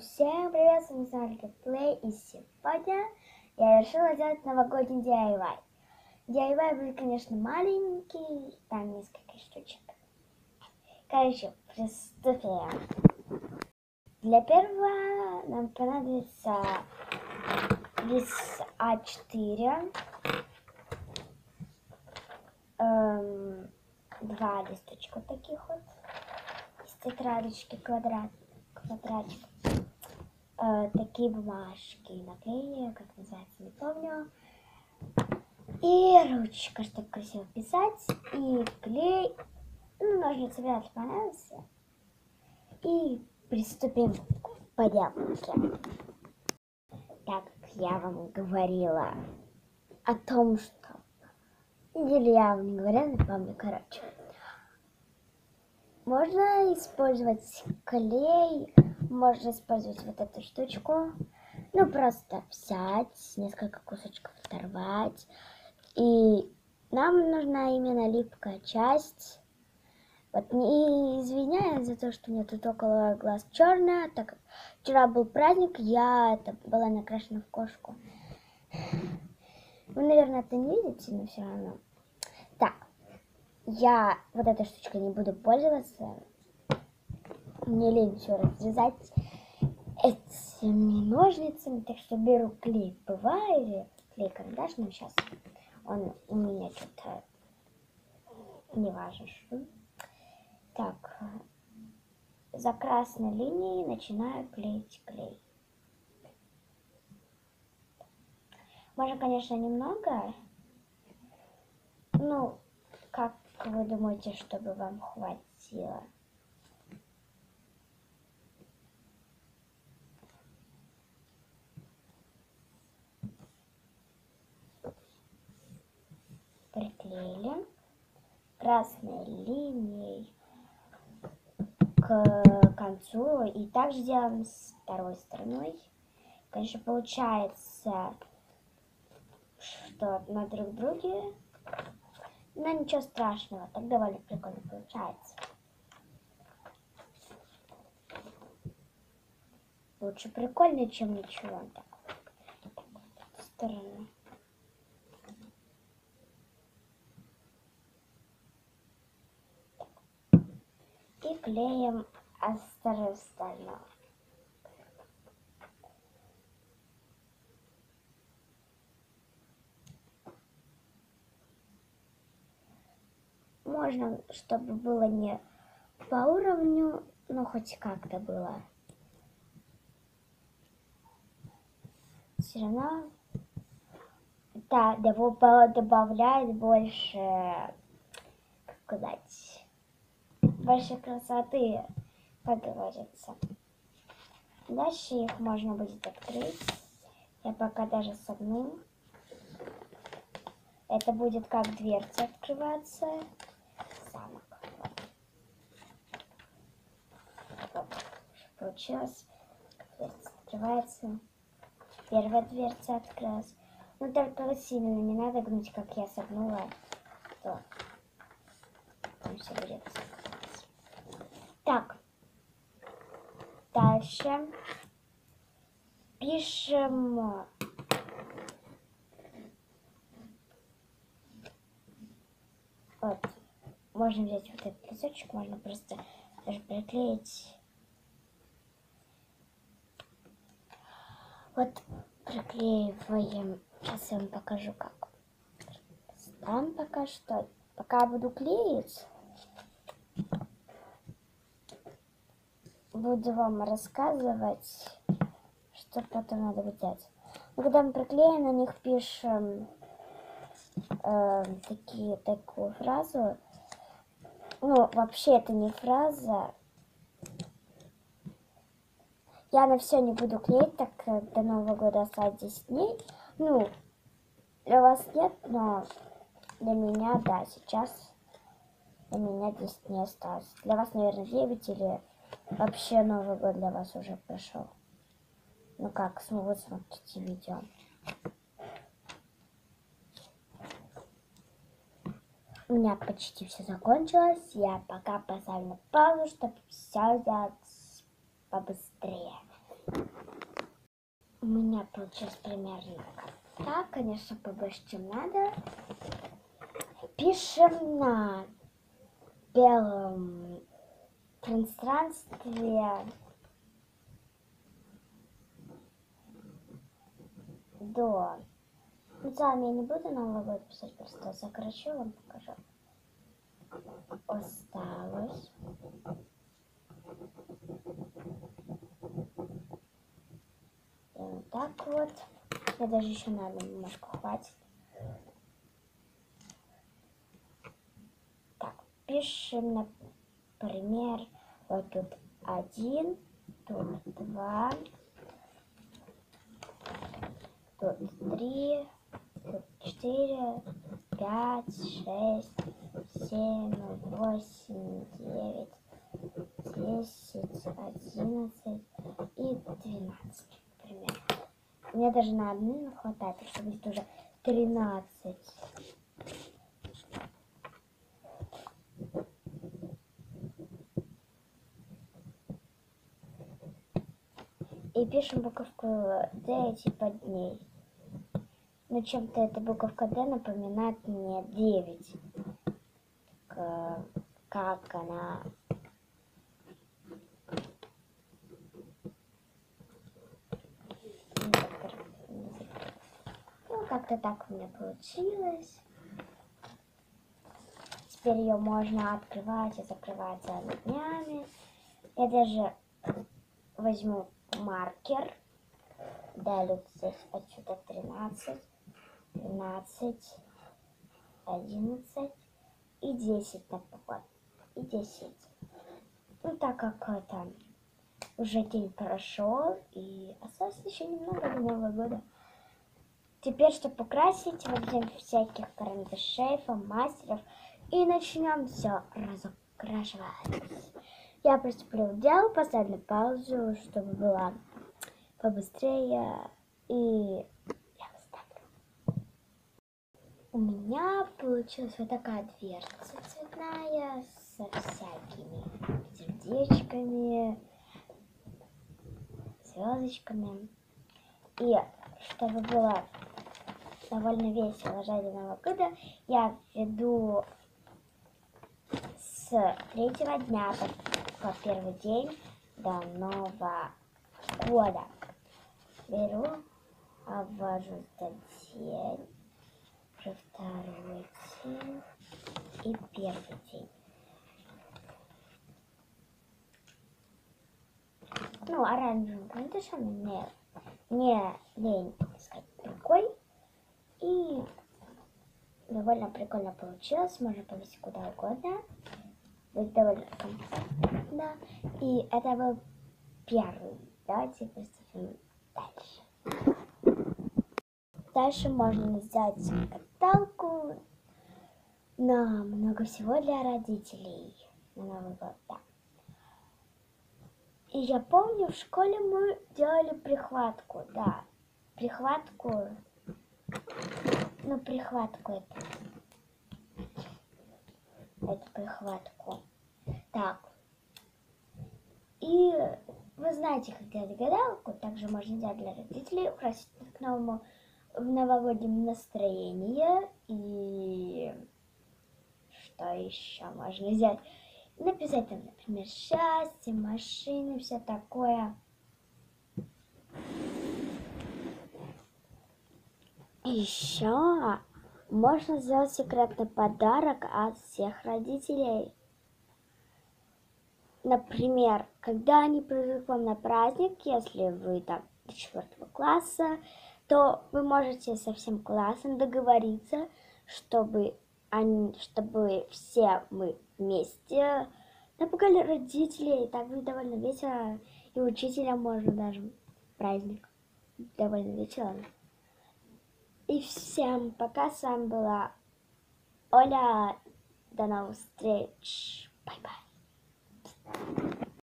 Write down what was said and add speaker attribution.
Speaker 1: Всем привет, с вами Снарки Плей, и сегодня я решила сделать новогодний DIY. DIY будет, конечно, маленький, там несколько штучек. Короче, приступим. Для первого нам понадобится лист А4, эм, два листочка таких вот, из тетрадочки квадрат, квадратик, э, такие бумажки, наклеи, как называется, не помню, и ручка, чтобы красиво писать, и клей, ну, ножницы вряд ли понадобятся, и приступим к поделке. Так как я вам говорила о том, что или я вам не говорила, не помню, короче. Можно использовать клей, можно использовать вот эту штучку. Ну, просто взять, несколько кусочков оторвать. И нам нужна именно липкая часть. Вот не извиняюсь за то, что у меня тут около глаз черная, так как вчера был праздник, я это была накрашена в кошку. Вы, наверное, это не видите, но все равно. Так, я вот этой штучкой не буду пользоваться. Мне лень все разрезать этими ножницами, так что беру клей или клей карандаш, но сейчас он у меня что-то не важно. Так, за красной линией начинаю клеить клей. Можно, конечно, немного. Ну, как вы думаете, чтобы вам хватило? Приклеили красной линией к концу. И также делаем с второй стороной. Конечно, получается, что на друг друге, но ничего страшного, так довольно прикольно получается. Лучше прикольно, чем ничего. Так, так стороны. И клеим остальное. Можно, чтобы было не по уровню, но хоть как-то было. Все равно, да, добавляет больше, как сказать, больше красоты, как говорится. Дальше их можно будет открыть. Я пока даже согну. Это будет как дверца открываться. Замок. Вот. Получилось. Дверца открывается. Первая дверца открылась. Но только сильно не надо гнуть, как я согнула. То там все будет так, дальше пишем вот, можно взять вот этот листочек, можно просто даже приклеить. Вот приклеиваем. Сейчас я вам покажу как. Там пока что. Пока буду клеить, буду вам рассказывать, что потом надо делать. Ну, когда мы приклеим, на них пишем э, такие, такую фразу. Ну, вообще это не фраза. Я на все не буду клеить, так как до Нового года осталось 10 дней. Ну, для вас нет, но для меня, да, сейчас для меня 10 дней осталось. Для вас, наверное, 9 или Вообще Новый год для вас уже прошел. Ну как, снова смотрите видео. У меня почти все закончилось. Я пока поставлю на паузу, чтобы все сделать побыстрее. меня получилось примерно так, конечно, побольше, чем надо. Пишем на белом пространстве до... Ну, целом я не буду Новый год писать, просто сокращу, вам покажу. Осталось. И вот так вот. Я даже еще на одну бумажку хватит. Так, пишем, например, вот тут один, тут два, тут три, тут четыре, пять, шесть, семь, восемь, девять, десять, одиннадцать и двенадцать, например. Мне даже на не хватает, так что будет уже тринадцать. И пишем буковку D типа дней. Но чем-то эта буковка D напоминает мне 9. Как она Ну, как-то так у меня получилось. Теперь ее можно открывать и закрывать целыми днями. Я даже возьму маркер. Далее здесь отсюда 13, 12, 11 и 10 на поход. И 10. Ну, так как это уже день прошел, и осталось еще немного до Нового года. Теперь, чтобы покрасить, возьмем всяких карандашей, фломастеров и начнем все разукрашивать. Я приступлю к делу, поставлю паузу, чтобы было побыстрее. И я выставлю. У меня получилась вот такая дверца цветная со всякими сердечками, звездочками. И чтобы было довольно весело ждать Нового года, я введу с третьего дня по первый день до Нового года. Беру, обвожу этот день, уже второй день и первый день. Ну, оранжевым карандашом мне, мне лень искать другой. И довольно прикольно получилось. Можно повесить куда угодно. Будет довольно комфортно. И это был первый. Давайте приступим дальше. Дальше можно взять каталку на много всего для родителей на Новый год. Да. И я помню, в школе мы делали прихватку, да. Прихватку ну, прихватку это. Эту прихватку. Так. И вы знаете, как делать гадалку. Также можно делать для родителей, украсить к новому в новогоднем настроении. И что еще можно взять? Написать там, например, счастье, машины, все такое. Еще можно сделать секретный подарок от всех родителей. Например, когда они придут к вам на праздник, если вы там до четвертого класса, то вы можете со всем классом договориться, чтобы они, чтобы все мы вместе напугали родителей. И так будет довольно весело. И учителя можно даже праздник. Довольно весело. И всем пока, с вами была Оля. До новых встреч. Бай-бай. Thank you.